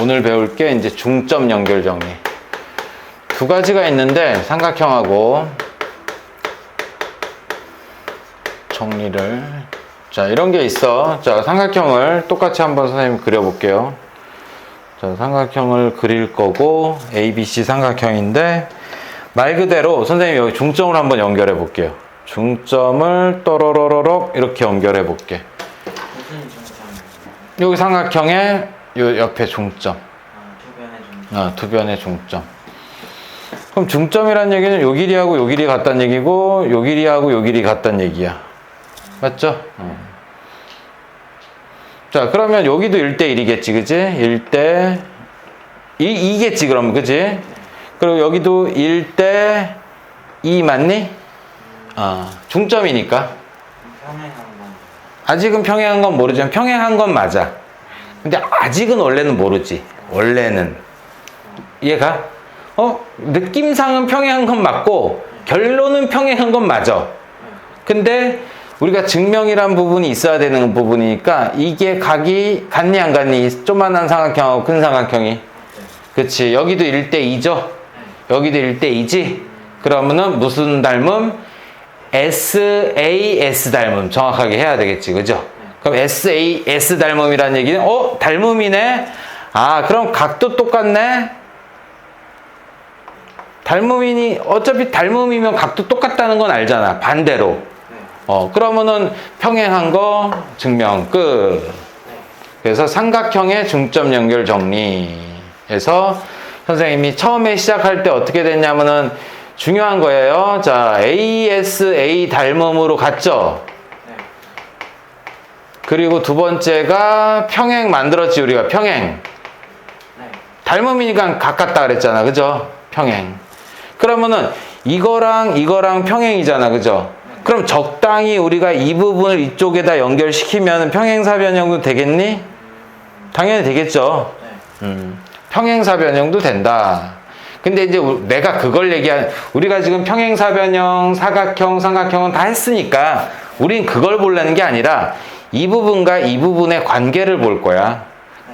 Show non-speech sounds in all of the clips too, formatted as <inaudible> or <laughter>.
오늘 배울 게 이제 중점 연결 정리. 두 가지가 있는데 삼각형하고 정리를 자 이런 게 있어. 자 삼각형을 똑같이 한번 선생님 그려볼게요. 자 삼각형을 그릴 거고 ABC 삼각형인데 말 그대로 선생님 여기 중점을 한번 연결해 볼게요. 중점을 또로로로록 이렇게 연결해 볼게. 여기 삼각형의 요 옆에 중점. 아, 두 변의 중점. 아, 두 변의 중점. 그럼 중점이란 얘기는 요 길이하고 요 길이 같다는 얘기고 요 길이하고 요 길이 같다는 얘기야. 맞죠? 어. 자, 그러면 여기도 1대1이겠지, 그지? 1대, 이, 2겠지, 그럼, 그지? 그리고 여기도 1대 2 맞니? 아, 중점이니까. 아직은 평행한 건 모르지만 평행한 건 맞아. 근데 아직은 원래는 모르지. 원래는. 이해가? 어? 느낌상은 평행한 건 맞고 결론은 평행한 건 맞아. 근데 우리가 증명이란 부분이 있어야 되는 부분이니까 이게 각이 같니 안 같니? 조만한 삼각형하고 큰 삼각형이. 그치. 여기도 1대2죠? 여기도 1대2지? 그러면은 무슨 닮음? SAS 닮음 정확하게 해야 되겠지, 그죠? 그럼 SAS 닮음이라는 얘기는 어 닮음이네. 아 그럼 각도 똑같네. 닮음이니 어차피 닮음이면 각도 똑같다는 건 알잖아. 반대로. 네. 어 그러면은 평행한 거 증명 끝. 네. 그래서 삼각형의 중점 연결 정리에서 선생님이 처음에 시작할 때 어떻게 됐냐면은 중요한 거예요. 자, ASA 닮음으로 갔죠. 네. 그리고 두 번째가 평행 만들었지 우리가 평행. 네. 닮음이니까 가깝다 그랬잖아. 그죠? 평행. 그러면은 이거랑 이거랑 평행이잖아. 그죠? 그럼 적당히 우리가 이 부분을 이쪽에다 연결시키면 평행사 변형도 되겠니? 당연히 되겠죠. 네. 음, 평행사 변형도 된다. 근데 이제 우- 내가 그걸 얘기한 우리가 지금 평행사 변형, 사각형, 삼각형은 다 했으니까 우린 그걸 보려는 게 아니라 이 부분과 이 부분의 관계를 볼 거야.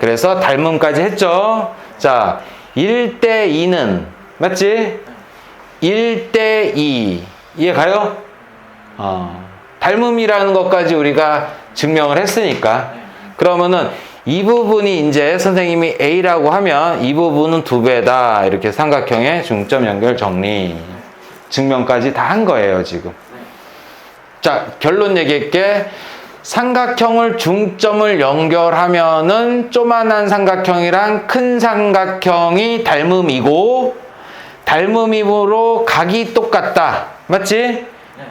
그래서 닮음까지 했죠. 자, 1대 2는 맞지? 1대 2 이해 가요? 어, 닮음이라는 것까지 우리가 증명을 했으니까 그러면은 이 부분이 이제 선생님이 A라고 하면 이 부분은 두 배다 이렇게 삼각형의 중점 연결 정리 증명까지 다 한 거예요 지금 자 결론 얘기할게 삼각형을 중점을 연결하면은 조만한 삼각형이랑 큰 삼각형이 닮음이고 닮음이므로 각이 똑같다 맞지? 네.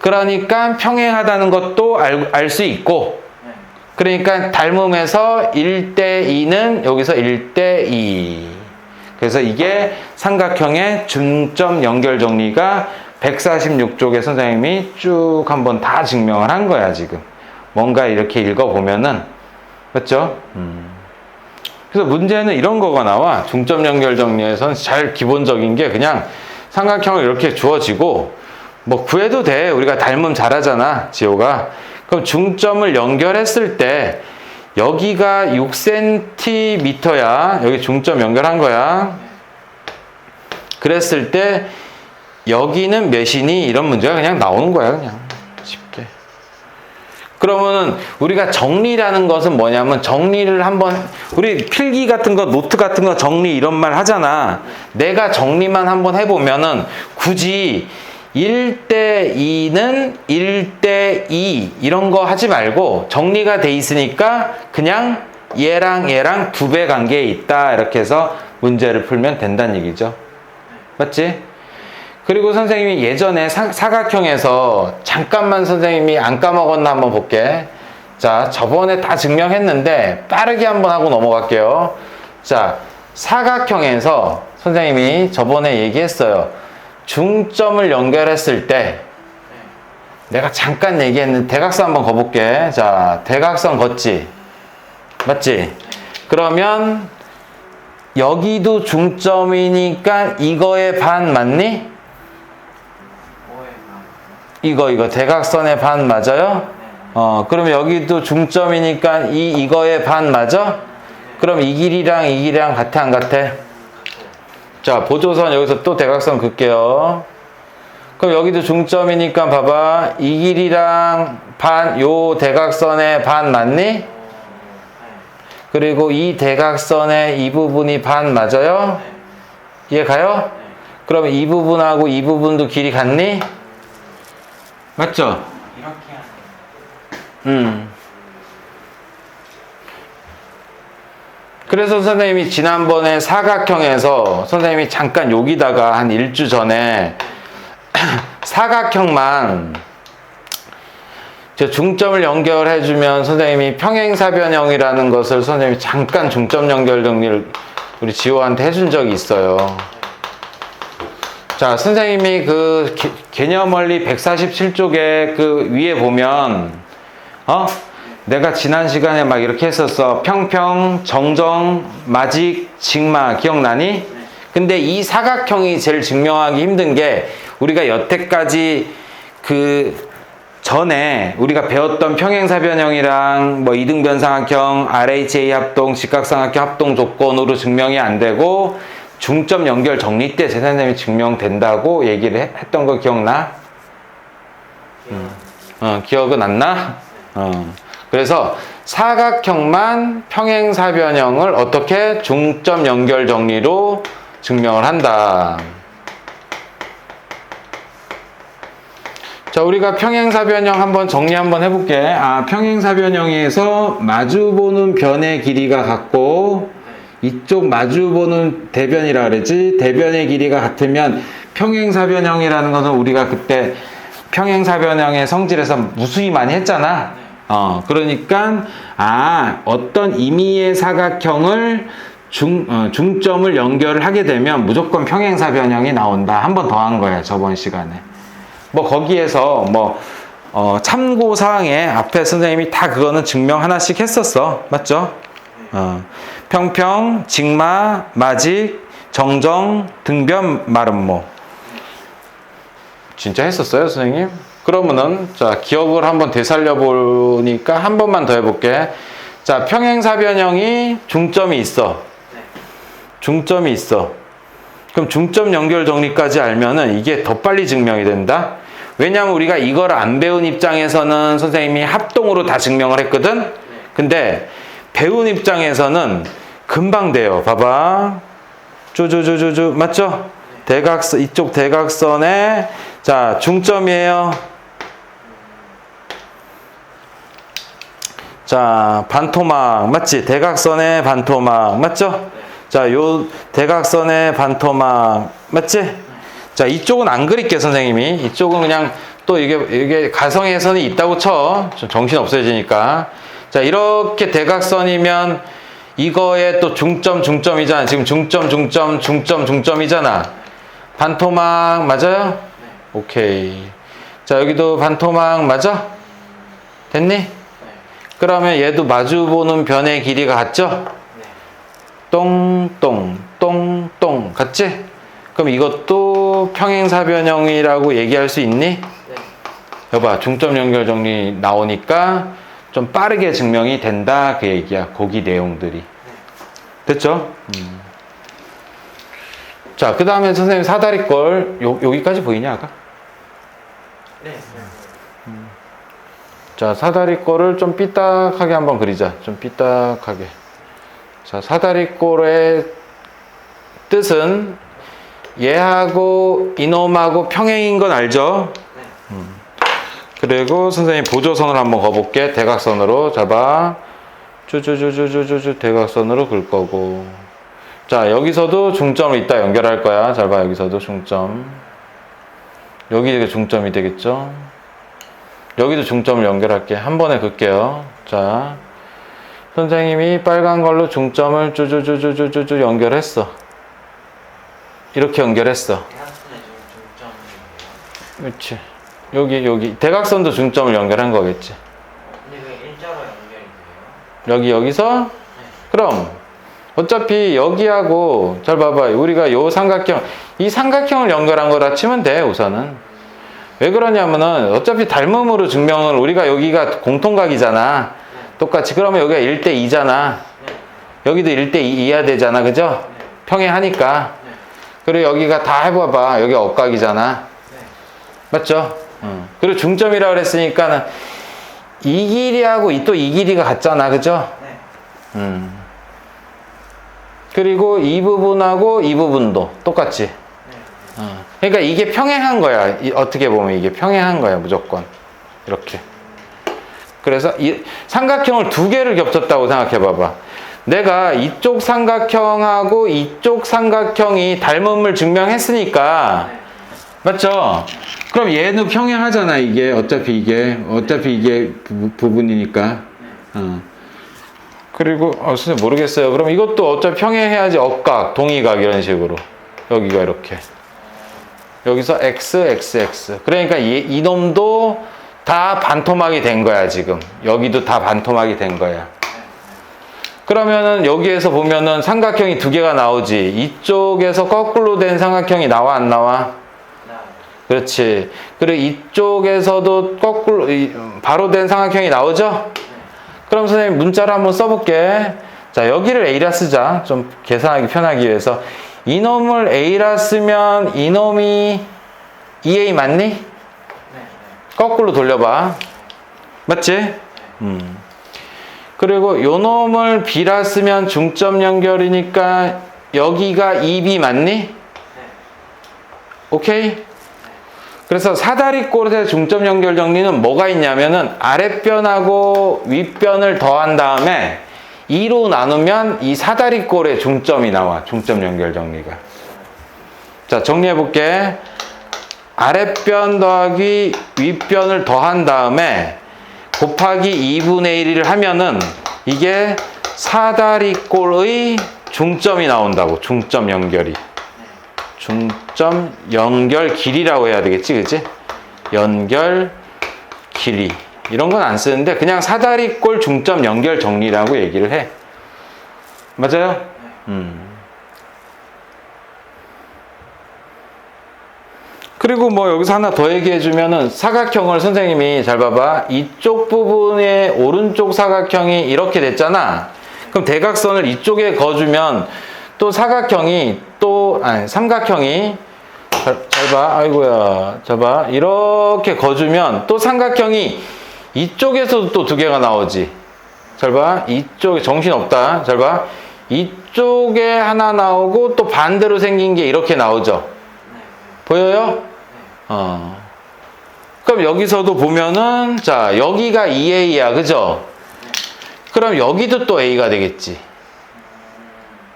그러니까 평행하다는 것도 알 수 있고 네. 그러니까 닮음에서 1대 2는 여기서 1대 2 그래서 이게 삼각형의 중점 연결 정리가 146쪽에 선생님이 쭉 한번 다 증명을 한 거야 지금 뭔가 이렇게 읽어보면은 그렇죠? 음. 그래서 문제는 이런 거가 나와. 중점 연결 정리에서는 제일 기본적인 게 그냥 삼각형을 이렇게 주어지고 뭐 구해도 돼. 우리가 닮음 잘하잖아 지호가. 그럼 중점을 연결했을 때 여기가 6cm야. 여기 중점 연결한 거야. 그랬을 때 여기는 몇이니 이런 문제가 그냥 나오는 거야 그냥 그러면은 우리가 정리라는 것은 뭐냐면 정리를 한번 우리 필기 같은 거 노트 같은 거 정리 이런 말 하잖아. 내가 정리만 한번 해보면은 굳이 1대 2는 1대 2 이런 거 하지 말고 정리가 돼 있으니까 그냥 얘랑 얘랑 두 배 관계에 있다. 이렇게 해서 문제를 풀면 된다는 얘기죠. 맞지? 그리고 선생님이 예전에 사, 사각형에서 잠깐만 선생님이 안 까먹었나 한번 볼게. 자, 저번에 다 증명했는데 빠르게 한번 하고 넘어갈게요. 자, 사각형에서 선생님이 저번에 얘기했어요. 중점을 연결했을 때 내가 잠깐 얘기했는데 대각선 한번 거볼게. 자, 대각선 걷지. 맞지? 그러면 여기도 중점이니까 이거의 반 맞니? 이거 이거 대각선의 반 맞아요? 네. 어 그러면 여기도 중점이니까 이 이거의 반 맞아? 그럼 이 길이랑 이 길이랑 같아 안 같아? 자 보조선 여기서 또 대각선 긋게요. 그럼 여기도 중점이니까 봐봐 이 길이랑 반 요 대각선의 반 맞니? 그리고 이 대각선의 이 부분이 반 맞아요? 네. 이해 가요? 네. 그럼 이 부분하고 이 부분도 길이 같니? 맞죠? 이렇게 하는 음. 그래서 선생님이 지난번에 사각형에서 선생님이 잠깐 여기다가 한 일주 전에 <clears throat> 사각형만 저 중점을 연결해 주면 선생님이 평행사변형이라는 것을 선생님이 잠깐 중점 연결 정리를 우리 지호한테 해준 적이 있어요. 자, 선생님이 그 개- 개념 원리 147쪽에 그 위에 보면, 어? 내가 지난 시간에 막 이렇게 했었어. 평평, 정정, 마직, 직마. 기억나니? 근데 이 사각형이 제일 증명하기 힘든 게 우리가 여태까지 그 전에 우리가 배웠던 평행사변형이랑 뭐 이등변 삼각형, RHA 합동, 직각삼각형 합동 조건으로 증명이 안 되고 중점 연결 정리 때 재산점이 증명된다고 얘기를 해- 했던 거 기억나? 음. 어, 기억은 안 나? 어. 그래서 사각형만 평행사변형을 어떻게 중점 연결 정리로 증명을 한다. 자, 우리가 평행사변형 한번 정리 한번 해볼게. 아, 평행사변형에서 마주보는 변의 길이가 같고, 이쪽 마주보는 대변이라 그러지. 대변의 길이가 같으면 평행사변형이라는 것은 우리가 그때 평행사변형의 성질에서 무수히 많이 했잖아. 어, 그러니까, 아, 어떤 임의의 사각형을 중, 어, 중점을 연결을 하게 되면 무조건 평행사변형이 나온다. 한 번 더 한 거야, 저번 시간에. 뭐 거기에서 뭐 어, 참고 사항에 앞에 선생님이 다 그거는 증명 하나씩 했었어 맞죠? 어, 평평, 직마, 마직, 정정, 등변, 마름모 진짜 했었어요 선생님? 그러면은 자 기억을 한번 되살려 보니까 한 번만 더 해볼게 자 평행사변형이 중점이 있어 네. 중점이 있어. 그럼 중점 연결 정리까지 알면은 이게 더 빨리 증명이 된다. 왜냐하면 우리가 이걸 안 배운 입장에서는 선생님이 합동으로 다 증명을 했거든. 근데 배운 입장에서는 금방 돼요. 봐봐. 쪼쪼쪼쪼쪼 맞죠? 대각선 이쪽 대각선에 자 중점이에요. 자 반토막 맞지? 대각선의 반토막 맞죠? 자, 요 대각선의 반토막 맞지? 자, 이쪽은 안 그릴게 선생님이. 이쪽은 그냥 또 이게 이게 가성에선이 있다고 쳐. 좀 정신 없어지니까. 자, 이렇게 대각선이면 이거의 또 중점 중점이잖아. 지금 중점 중점 중점 중점이잖아. 반토막 맞아요? 오케이. 자, 여기도 반토막 맞아? 됐니? 네. 그러면 얘도 마주 보는 변의 길이가 같죠? 네. 똥똥 똥똥 같지? 그럼 이것도 평행사변형이라고 얘기할 수 있니? 네. 여봐 중점 연결 정리 나오니까 좀 빠르게 증명이 된다 그 얘기야 거기 내용들이 됐죠? 음. 자그 다음에 선생님 사다리 걸 요, 여기까지 보이냐 아까? 네. 자 사다리 꼴을 좀 삐딱하게 한번 그리자 좀 삐딱하게 자 사다리 꼴의 뜻은 얘하고 이놈하고 평행인 건 알죠? 네. 그리고 선생님 보조선을 한번 거볼게. 대각선으로. 잡아. 쭈쭈쭈쭈쭈쭈 대각선으로 글 거고. 자 여기서도 중점을 이따 연결할 거야. 잘 봐 여기서도 중점. 여기 이게 중점이 되겠죠? 여기도 중점을 연결할게. 한 번에 긋게요. 자 선생님이 빨간 걸로 중점을 쭈쭈쭈쭈쭈쭈 연결했어. 이렇게 연결했어. 그렇지 여기 여기 대각선도 중점을 연결한 거겠지 근데 왜 일자로 연결이 돼요? 여기 여기서 그럼 어차피 여기하고 잘 봐봐 우리가 요 삼각형 이 삼각형을 연결한 거라 치면 돼 우선은 왜 그러냐면은 어차피 닮음으로 증명을 우리가 여기가 공통각이잖아 똑같이 그러면 여기가 1대 2잖아 네. 네. 여기도 1대 2 이하 되잖아. 그죠? 네. 평행하니까. 네. 그리고 여기가 다 해봐봐. 여기 억각이잖아. 네. 맞죠? 응. 그리고 중점이라 그랬으니까는 이 길이하고 이또이 길이가 같잖아. 그죠? 네. 음. 그리고 이 부분하고 이 부분도 똑같지. 네. 어. 그러니까 이게 평행한 거야. 이- 어떻게 보면 이게 평행한 거야, 무조건. 이렇게. 그래서 이 삼각형을 두 개를 겹쳤다고 생각해 봐봐. 내가 이쪽 삼각형하고 이쪽 삼각형이 닮음을 증명했으니까 네. 맞죠? 그럼 얘는 평행하잖아, 이게. 어차피 이게. 어차피 이게 부, 부분이니까. 어. 그리고, 어, 선생님 모르겠어요. 그럼 이것도 어차피 평행해야지. 억각, 동의각, 이런 식으로. 여기가 이렇게. 여기서 x, x, x. 그러니까 이, 이 놈도 다 반토막이 된 거야, 지금. 여기도 다 반토막이 된 거야. 그러면은 여기에서 보면은 삼각형이 두 개가 나오지. 이쪽에서 거꾸로 된 삼각형이 나와, 안 나와? 나. 그렇지. 그리고 이쪽에서도 거꾸로, 이, 바로 된 삼각형이 나오죠? 네. 그럼 선생님 문자를 한번 써볼게. 자, 여기를 A라 쓰자. 좀 계산하기 편하기 위해서. 이놈을 A라 쓰면 이놈이 2A 맞니? 네. 네. 거꾸로 돌려봐. 맞지? 음. 그리고 요 놈을 B라 쓰면 중점 연결이니까 여기가 2B 맞니? 네. 오케이? 그래서 사다리꼴의 중점 연결 정리는 뭐가 있냐면은 아랫변하고 윗변을 더한 다음에 2로 나누면 이 사다리꼴의 중점이 나와. 중점 연결 정리가. 자, 정리해 볼게. 아랫변 더하기 윗변을 더한 다음에 곱하기 2분의 1을 하면은 이게 사다리꼴의 중점이 나온다고. 중점 연결이. 중점 연결 길이라고 해야 되겠지, 그치? 연결 길이. 이런 건 안 쓰는데 그냥 사다리꼴 중점 연결 정리라고 얘기를 해. 맞아요? 음. 그리고 뭐 여기서 하나 더 얘기해 주면은 사각형을 선생님이 잘 봐봐. 이쪽 부분에 오른쪽 사각형이 이렇게 됐잖아. 그럼 대각선을 이쪽에 거주면 또 사각형이 또 아니 삼각형이 잘, 잘 봐. 아이고야. 잘 봐. 이렇게 거주면 또 삼각형이 이쪽에서도 또 두 개가 나오지. 잘 봐. 이쪽에 정신 없다. 잘 봐. 이쪽에 하나 나오고 또 반대로 생긴 게 이렇게 나오죠. 네. 보여요? 어. 그럼 여기서도 보면은 자, 여기가 2A야. 그죠? 그럼 여기도 또 A가 되겠지.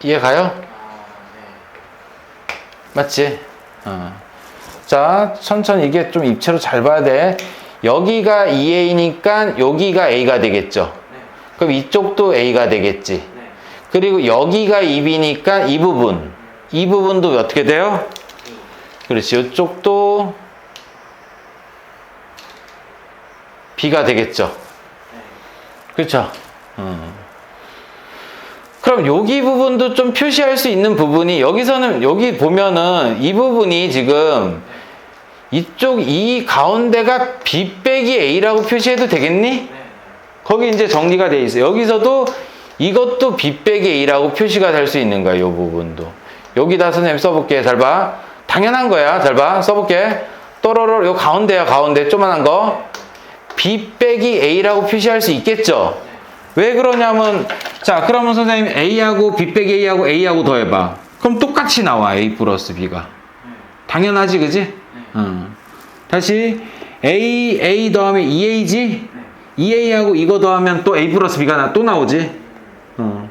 이해 가요? 아, 네. 맞지? 어. 자, 천천히 이게 좀 입체로 잘 봐야 돼. 여기가 2A니까 여기가 A가 되겠죠. 네. 그럼 이쪽도 A가 되겠지. 네. 그리고 여기가 2B니까 이 부분. 이 부분도 어떻게 돼요? 이. 그렇지. 이쪽도 B가 되겠죠. 네. 그렇죠. 어. 그럼 여기 부분도 좀 표시할 수 있는 부분이 여기서는 여기 보면은 이 부분이 지금 이쪽 이 가운데가 B 빼기 A라고 표시해도 되겠니? 네. 거기 이제 정리가 돼 있어요. 여기서도 이것도 B 빼기 A라고 표시가 될 수 있는 거야. 이 부분도. 여기다 선생님 써볼게. 잘 봐. 당연한 거야. 잘 봐. 써볼게. 또로로 요 가운데야. 가운데 조만한 거. B 빼기 A라고 표시할 수 있겠죠? 왜 그러냐면 자 그러면 선생님 A하고 B 빼기 A하고 A하고 더해봐. 그럼 똑같이 나와. A 플러스 B가. 당연하지 그지? 어. 다시 A, A 더하면 2A지? 2A하고 이거 더하면 또 A 플러스 B가 나, 또 나오지? 어.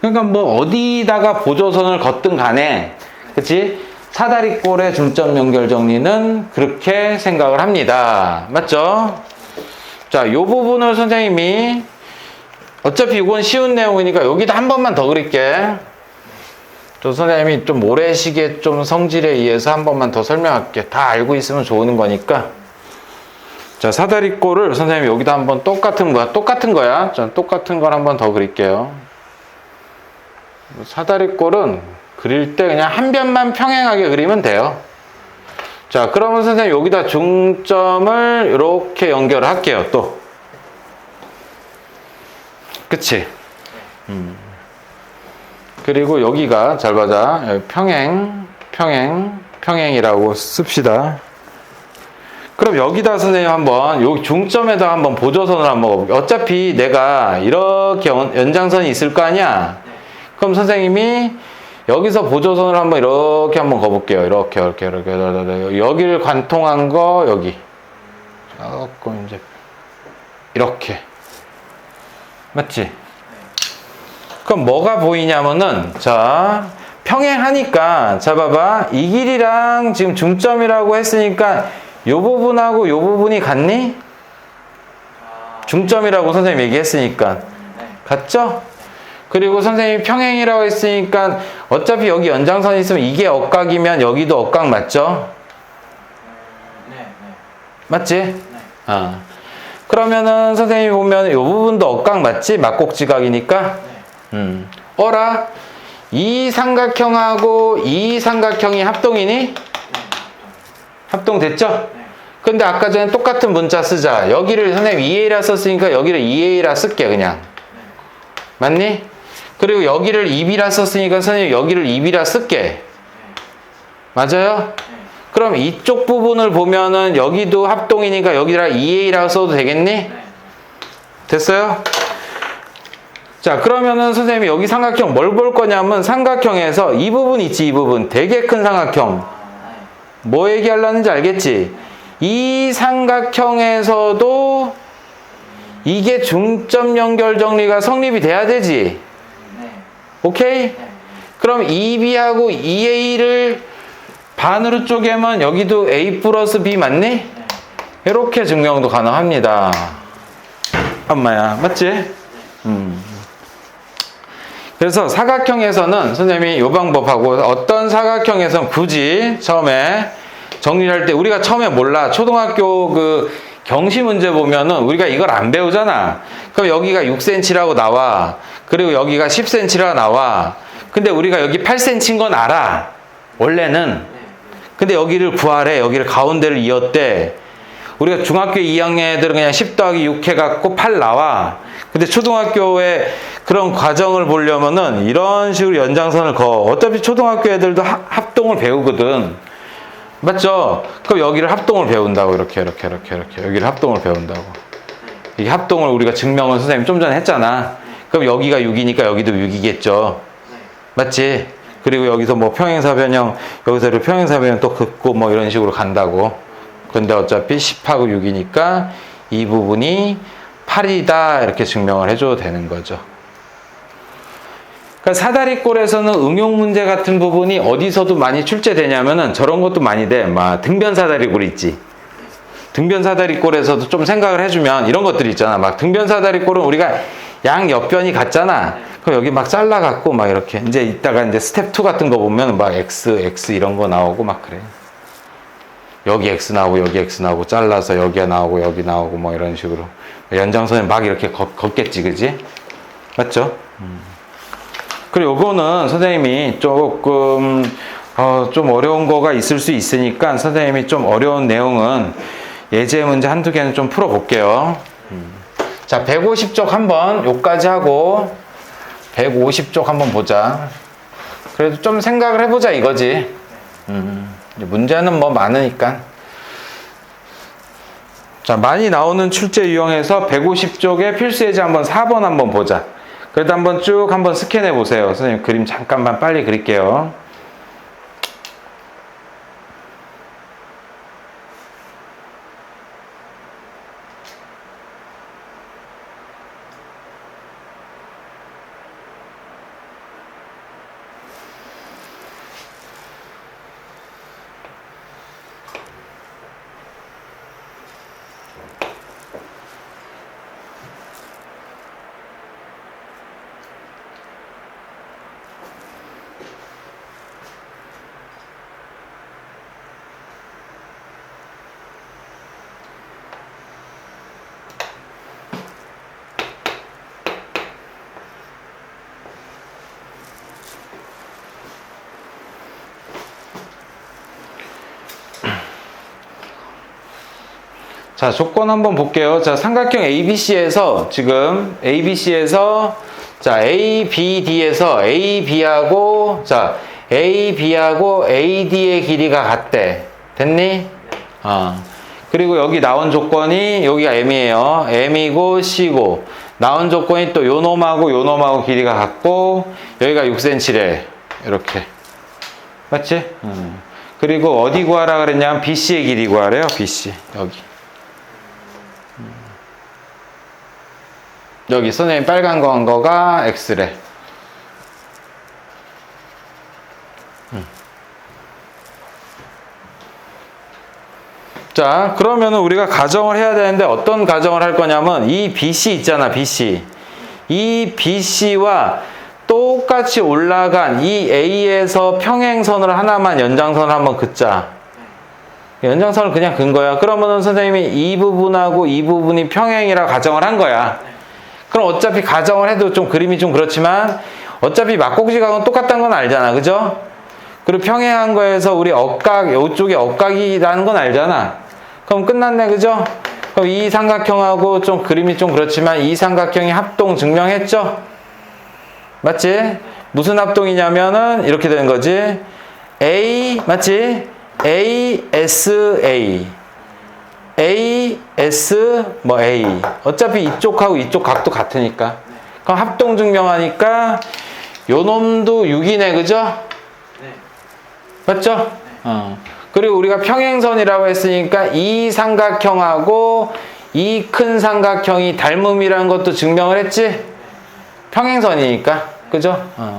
그러니까 뭐 어디다가 보조선을 걷든 간에 그치? 사다리꼴의 중점 연결 정리는 그렇게 생각을 합니다. 맞죠? 자, 요 부분을 선생님이 어차피 이건 쉬운 내용이니까 여기다 한 번만 더 그릴게. 또 선생님이 좀 모래시계 좀 성질에 의해서 한 번만 더 설명할게. 다 알고 있으면 좋은 거니까. 자, 사다리꼴을 선생님이 여기다 한번 똑같은 거야. 똑같은 거야. 자, 똑같은 걸 한번 더 그릴게요. 사다리꼴은 그릴 때 그냥 한 변만 평행하게 그리면 돼요. 자, 그러면 선생님 여기다 중점을 이렇게 연결할게요. 또. 그치? 음. 그리고 여기가 잘 봐자 여기 평행, 평행, 평행이라고 씁시다. 그럼 여기다 선생님 한번 요 중점에다 한번 보조선을 한번 먹어볼게요. 어차피 내가 이렇게 연- 연장선이 있을 거 아니야. 그럼 선생님이 여기서 보조선을 한번 이렇게 한번 거볼게요. 이렇게 이렇게 이렇게 이렇게. 여기를 관통한 거 여기 조금 이제 이렇게 맞지? 그럼 뭐가 보이냐면은 자 평행하니까 자 봐봐 이 길이랑 지금 중점이라고 했으니까 요 부분하고 요 부분이 같니? 아, 중점이라고 선생님 얘기했으니까 네. 같죠? 그리고 선생님이 평행이라고 했으니까 어차피 여기 연장선이 있으면 이게 억각이면 여기도 억각 맞죠? 네, 네. 맞지? 네. 아. 그러면은 선생님이 보면 이 부분도 억각 맞지? 막곡지각이니까 네. 음. 어라? 이 삼각형하고 이 삼각형이 합동이니? 합동됐죠? 네. 근데 아까 전에 똑같은 문자 쓰자. 여기를 선생님 2A라 썼으니까 여기를 2A라 쓸게 그냥. 맞니? 그리고 여기를 2B라 썼으니까 선생님 여기를 2B라 쓸게. 맞아요? 네. 그럼 이쪽 부분을 보면은 여기도 합동이니까 여기다 2A라고 써도 되겠니? 네. 됐어요? 자, 그러면은 선생님이 여기 삼각형 뭘 볼 거냐면 삼각형에서 이 부분 있지, 이 부분. 되게 큰 삼각형. 뭐 얘기하려는지 알겠지? 이 삼각형에서도 이게 중점 연결 정리가 성립이 돼야 되지. 네. 오케이? 네. 그럼 2B하고 2A를 반으로 쪼개면 여기도 A 플러스 B 맞니? 네. 이렇게 증명도 가능합니다. 엄마야, 맞지? 음. 그래서 사각형에서는 선생님이 이 방법하고 어떤 사각형에서는 굳이 처음에 정리를 할때 우리가 처음에 몰라 초등학교 그 경시 문제 보면은 우리가 이걸 안 배우잖아. 그럼 여기가 6cm라고 나와. 그리고 여기가 10cm라고 나와. 근데 우리가 여기 8cm인 건 알아. 원래는. 네. 근데 여기를 구하래. 여기를 가운데를 이었대. 우리가 중학교 2학년 애들은 그냥 10 더하기 6 해갖고 8 나와. 근데 초등학교에 그런 과정을 보려면은 이런 식으로 연장선을 그어. 어차피 초등학교 애들도 합- 합동을 배우거든. 맞죠? 그럼 여기를 합동을 배운다고. 이렇게, 이렇게, 이렇게, 이렇게. 여기를 합동을 배운다고. 이게 합동을 우리가 증명을 선생님 좀 전에 했잖아. 그럼 여기가 6이니까 여기도 6이겠죠. 네. 맞지? 그리고 여기서 뭐 평행사 변형, 여기서 평행사 변형 또 긋고 뭐 이런 식으로 간다고. 근데 어차피 10하고 6이니까 이 부분이 8이다 이렇게 증명을 해줘도 되는 거죠. 그러니까 사다리꼴에서는 응용 문제 같은 부분이 어디서도 많이 출제되냐면은 저런 것도 많이 돼. 막 등변 사다리꼴 있지. 등변 사다리꼴에서도 좀 생각을 해주면 이런 것들 있잖아. 막 등변 사다리꼴은 우리가 양 옆변이 같잖아. 그럼 여기 막 잘라갖고 막 이렇게 이제 이따가 이제 스텝 2 같은 거 보면 막 X, X 이런 거 나오고 막 그래. 여기 X 나오고 여기 X 나오고 잘라서 여기가 나오고 여기 나오고 뭐 이런 식으로 연장선에 막 이렇게 걷, 걷겠지, 그지? 맞죠? 음. 그리고 요거는 선생님이 조금 어, 좀 어려운 거가 있을 수 있으니까 선생님이 좀 어려운 내용은 예제 문제 한두 개는 좀 풀어볼게요. 음. 자, 150쪽 한번 요까지 하고 150쪽 한번 보자. 그래도 좀 생각을 해보자 이거지. 음, 문제는 뭐 많으니까. 자, 많이 나오는 출제 유형에서 150쪽에 필수 예제 한번 4번 한번 보자. 그래도 한번 쭉 한번 스캔해 보세요. 선생님 그림 잠깐만 빨리 그릴게요. 자, 조건 한번 볼게요. 자, 삼각형 ABC에서 지금 ABC에서 자, A, B, D에서 A, B하고, 자, A, B하고 AD의 길이가 같대. 됐니? 어. 그리고 여기 나온 조건이, 여기가 M이에요. M이고, C고. 나온 조건이 또 요 놈하고 요 놈하고 길이가 같고, 여기가 6cm래. 이렇게. 맞지? 음. 그리고 어디 구하라 그랬냐면 BC의 길이 구하래요. BC. 여기. 음. 여기 선생님 빨간 거한 거가 X래. 음. 자, 그러면은 우리가 가정을 해야 되는데 어떤 가정을 할 거냐면 이 BC 있잖아, BC. 이 BC와 똑같이 올라간 이 A에서 평행선을 하나만 연장선을 한번 긋자. 연장선을 그냥 근 거야. 그러면은 선생님이 이 부분하고 이 부분이 평행이라 가정을 한 거야. 그럼 어차피 가정을 해도 좀 그림이 좀 그렇지만 어차피 막고지각은 똑같다는 건 알잖아. 그죠? 그리고 평행한 거에서 우리 억각, 이쪽이 억각이라는 건 알잖아. 그럼 끝났네. 그죠? 그럼 이 삼각형하고 좀 그림이 좀 그렇지만 이 삼각형이 합동 증명했죠? 맞지? 무슨 합동이냐면은 이렇게 되는 거지. A, 맞지? A, S, A. A, S, 뭐 A. 어차피 이쪽하고 이쪽 각도 같으니까. 그럼 합동 증명하니까 요 놈도 6이네, 그죠? 네. 맞죠? 어. 그리고 우리가 평행선이라고 했으니까 이 삼각형하고 이 큰 삼각형이 닮음이라는 것도 증명을 했지? 평행선이니까. 그죠? 어.